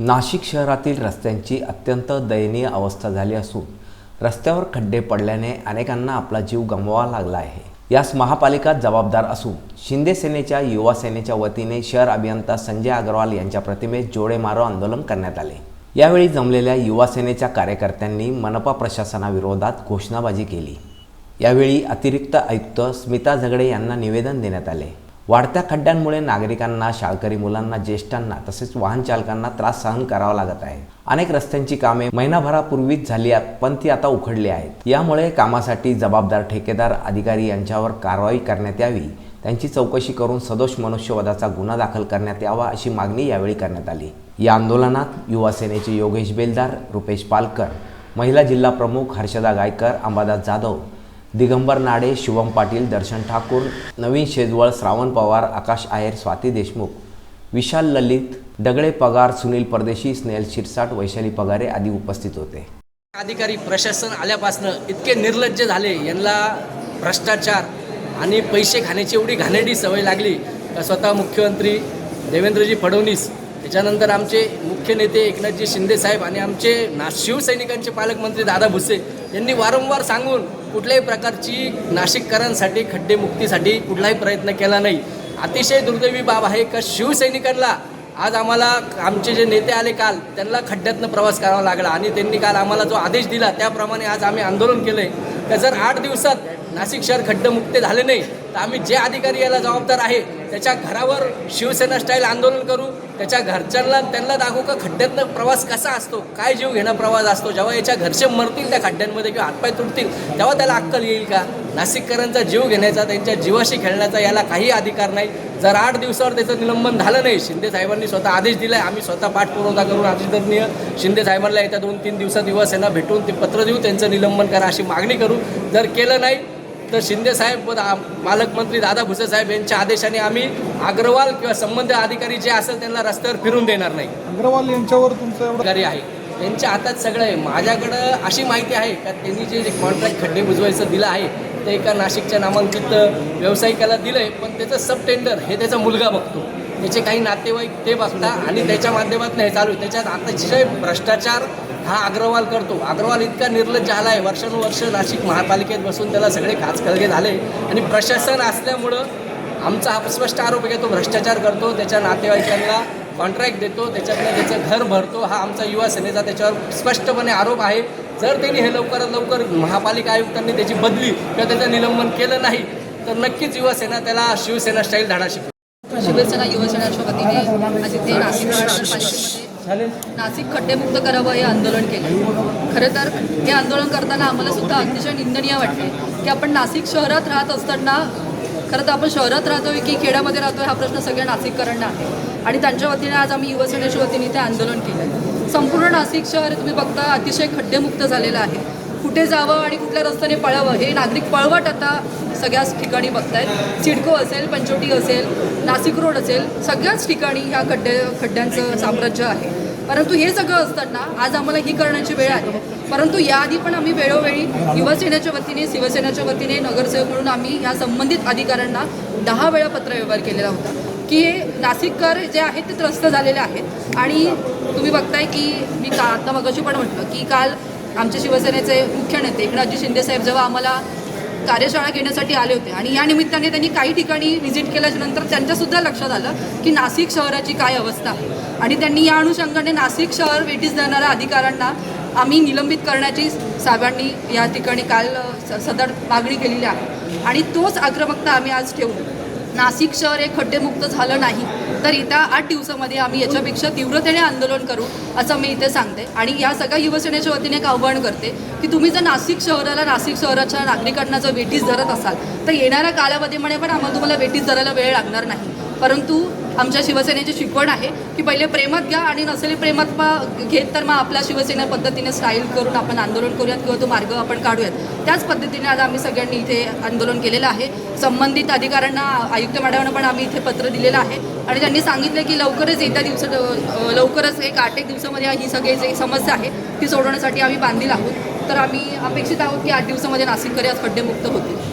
नाशिक शहरातील रस्त्यांची अत्यंत दयनीय अवस्था झाली असून रस्त्यावर खड्डे पडल्याने अनेकांना आपला जीव गमवावा लागला आहे. यास महापालिका जबाबदार असून शिंदे सेनेच्या युवा सेनेच्या वतीने शहर अभियंता संजय अग्रवाल यांच्या प्रतिमेत जोडे मारो आंदोलन करण्यात आले. यावेळी जमलेल्या युवा सेनेच्या कार्यकर्त्यांनी मनपा प्रशासनाविरोधात घोषणाबाजी केली. यावेळी अतिरिक्त आयुक्त स्मिता झगडे यांना निवेदन देण्यात आले. वाढत्या खड्ड्यांमुळे नागरिकांना शाळकरी मुलांना ज्येष्ठांना तसेच वाहन चालकांना त्रास सहन करावा लागत आहे. अनेक रस्त्यांची कामे महिनाभरापूर्वीच झाली आहेत पण ती आता उखडली आहेत. यामुळे कामासाठी जबाबदार ठेकेदार अधिकारी यांच्यावर कारवाई करण्यात यावी त्यांची चौकशी करून सदोष मनुष्यवधाचा गुन्हा दाखल करण्यात यावा अशी मागणी यावेळी करण्यात आली. या आंदोलनात युवा सेनेचे योगेश बेलदार रुपेश पालकर महिला जिल्हा प्रमुख हर्षदा गायकर अंबादास जाधव दिगंबर नाडे शुभम पाटील दर्शन ठाकूर नवीन शेजवळ श्रावण पवार आकाश आहेर स्वाती देशमुख विशाल ललित दगडे पगार सुनील परदेशी स्नेहल शिरसाट वैशाली पगारे आदी उपस्थित होते. अधिकारी प्रशासन आल्यापासनं इतके निर्लज्ज झाले यांना भ्रष्टाचार आणि पैसे खाण्याची एवढी घाणेरडी सवय लागली का स्वतः मुख्यमंत्री देवेंद्रजी फडणवीस त्याच्यानंतर आमचे मुख्य नेते एकनाथजी शिंदे साहेब आणि आमचे ना शिवसैनिकांचे पालकमंत्री दादा भुसे यांनी वारंवार सांगून कुठल्याही प्रकारची नाशिककरांसाठी खड्डेमुक्तीसाठी कुठलाही प्रयत्न केला नाही. अतिशय दुर्दैवी बाब आहे का शिवसैनिकांना आज आम्हाला आमचे जे नेते आले काल त्यांना खड्ड्यातनं प्रवास करावा लागला आणि त्यांनी काल आम्हाला जो आदेश दिला त्याप्रमाणे आज आम्ही आंदोलन केलं आहे तर जर आठ दिवसात नाशिक शहर खड्डमुक्त झाले नाही तर आम्ही जे अधिकारी याला जबाबदार आहे त्याच्या घरावर शिवसेना स्टाईल आंदोलन करू त्याच्या घरच्यांना त्यांना दाखवू का खड्ड्यातनं प्रवास कसा असतो? काय जीव घेणं प्रवास असतो? जेव्हा याच्या घरचे मरतील त्या खड्ड्यांमध्ये किंवा हातपाय तुटतील तेव्हा त्याला अक्कल येईल का? नाशिककरांचा जीव घेण्याचा त्यांच्या जीवाशी खेळण्याचा याला काही अधिकार नाही. जर आठ दिवसावर त्याचं निलंबन झालं नाही शिंदे साहेबांनी स्वतः आदेश दिला आहे आम्ही स्वतः पाठपुरवठा करून आदरणीय शिंदे साहेबांना येत्या दोन तीन दिवसात युवासेना भेटून ते पत्र देऊ त्यांचं निलंबन करा अशी मागणी करू. जर केलं नाही तर शिंदे साहेब व दा- पालकमंत्री दादा भुसे साहेब यांच्या आदेशाने आम्ही अग्रवाल किंवा संबंधित अधिकारी जे असेल त्यांना रस्त्यावर फिरून देणार नाही. अग्रवाल यांच्यावर तुमचं अधिकारी आहे. त्यांच्या हातात सगळं आहे. माझ्याकडं अशी माहिती आहे का त्यांनी जे जे कॉन्ट्रॅक्ट खड्डे बुजवायचं दिलं आहे ते एका नाशिकच्या नामांकित व्यावसायिकाला दिलं आहे पण त्याचं सब टेंडर हे त्याचा मुलगा बघतो. त्याचे काही नातेवाईक ते बघतात आणि त्याच्या माध्यमातून हे चालू आहे. त्याच्यात अतिशय भ्रष्टाचार हा अग्रवाल करतो. अग्रवाल इतका निर्लज्ज झाला आहे वर्षानुवर्ष नाशिक महापालिकेत बसून त्याला सगळे खाचखळगे झाले. आणि प्रशासन असल्यामुळं आमचा हा स्पष्ट आरोप आहे तो भ्रष्टाचार करतो. त्याच्या नातेवाईकांना कॉन्ट्रॅक्ट देतो. त्याच्यातनं त्याचं घर भरतो. हा आमचा युवा सेनेचा त्याच्यावर स्पष्टपणे आरोप आहे. जर त्यांनी हे लवकरात लवकर महापालिका आयुक्तांनी त्याची बदली किंवा त्याचं निलंबन केलं नाही तर नक्कीच युवा सेना त्याला शिवसेना स्टाईल धाडा शिकवेल. शिवसेना युवासेनाच्या वतीने नाशिक खड्डेमुक्त करावं हे आंदोलन केलं. खरं तर हे आंदोलन करताना आम्हाला सुद्धा अतिशय निंदनीय वाटते की आपण नाशिक शहरात राहत असताना खरं तर आपण शहरात राहतोय की खेड्यामध्ये राहतोय हा प्रश्न सगळ्या नाशिककरांना आहे. आणि त्यांच्या वतीने आज आम्ही युवसेनेच्या वतीने इथे आंदोलन केलं संपूर्ण नाशिक शहर तुम्ही बघता अतिशय खड्डेमुक्त झालेलं आहे. कुठे जावं आणि कुठल्या रस्त्याने पळावं हे नागरिक पळवट आता सगळ्याच ठिकाणी बघतायत. सिडको असेल पंचोटी असेल नाशिक रोड असेल सगळ्याच ठिकाणी ह्या खड्डे खड्ड्यांचं साम्राज्य आहे. परंतु हे सगळं असताना आज आम्हाला ही करण्याची वेळ आली. परंतु याआधी पण आम्ही वेळोवेळी युवासेनेच्या वतीने शिवसेनेच्या वतीने नगरसेवक म्हणून आम्ही या संबंधित अधिकाऱ्यांना दहा वेळा पत्रव्यवहार केलेला होता. की हे नाशिककर जे आहेत ते त्रस्त झालेले आहेत. आणि तुम्ही बघताय की मी का आता मगाशी पण म्हटलं की काल आमच्या शिवसेनेचे मुख्य नेते एकनाथजी शिंदे साहेब जेव्हा आम्हाला कार्यशाळा घेण्यासाठी आले होते आणि या निमित्ताने त्यांनी काही ठिकाणी व्हिजिट केल्याच्यानंतर त्यांच्यासुद्धा लक्षात आलं की नाशिक शहराची काय अवस्था आणि त्यांनी या अनुषंगाने नाशिक शहर वेटीस देणाऱ्या अधिकाऱ्यांना आम्ही निलंबित करण्याची साहेबांनी या ठिकाणी काल स- सदर मागणी केलेली आहे. आणि तोच आक्रमकता आम्ही आज ठेवू. नाशिक शहर हे खड्डेमुक्त झालं नाही. तर येत्या आठ दिवसामध्ये आम्ही याच्यापेक्षा तीव्रतेने आंदोलन करू असं मी इथे सांगते. आणि या सगळ्या युवसेनेच्या वतीने एक आव्हान करते की तुम्ही जर नाशिक शहराला नाशिक शहराच्या नागरिकांना जर वेटीस धरत असाल तर येणाऱ्या कालावधीमध्ये पण आम्हाला तुम्हाला वेटीस धरायला वेळ लागणार नाही. परंतु आमच्या शिवसेनेची शिकवण आहे की पहिले प्रेमात घ्या आणि नसेल प्रेमात मग घेत तर मग आपल्या शिवसेना पद्धतीने स्टाईल करून आपण आंदोलन करूयात किंवा तो मार्ग आपण काढूयात. त्याच पद्धतीने आज आम्ही सगळ्यांनी इथे आंदोलन केलेलं आहे. संबंधित अधिकाऱ्यांना आयुक्त मॅडमना पण आम्ही इथे पत्र दिलेलं आहे. आणि त्यांनी सांगितलं की लवकरच येत्या दिवसात लवकरच एक आठ एक दिवसामध्ये ही सगळी जी समस्या आहे ती सोडवण्यासाठी आम्ही बांधील आहोत. तर आम्ही अपेक्षित आहोत की आठ दिवसामध्ये नाशिककर आज खड्डेमुक्त होतील.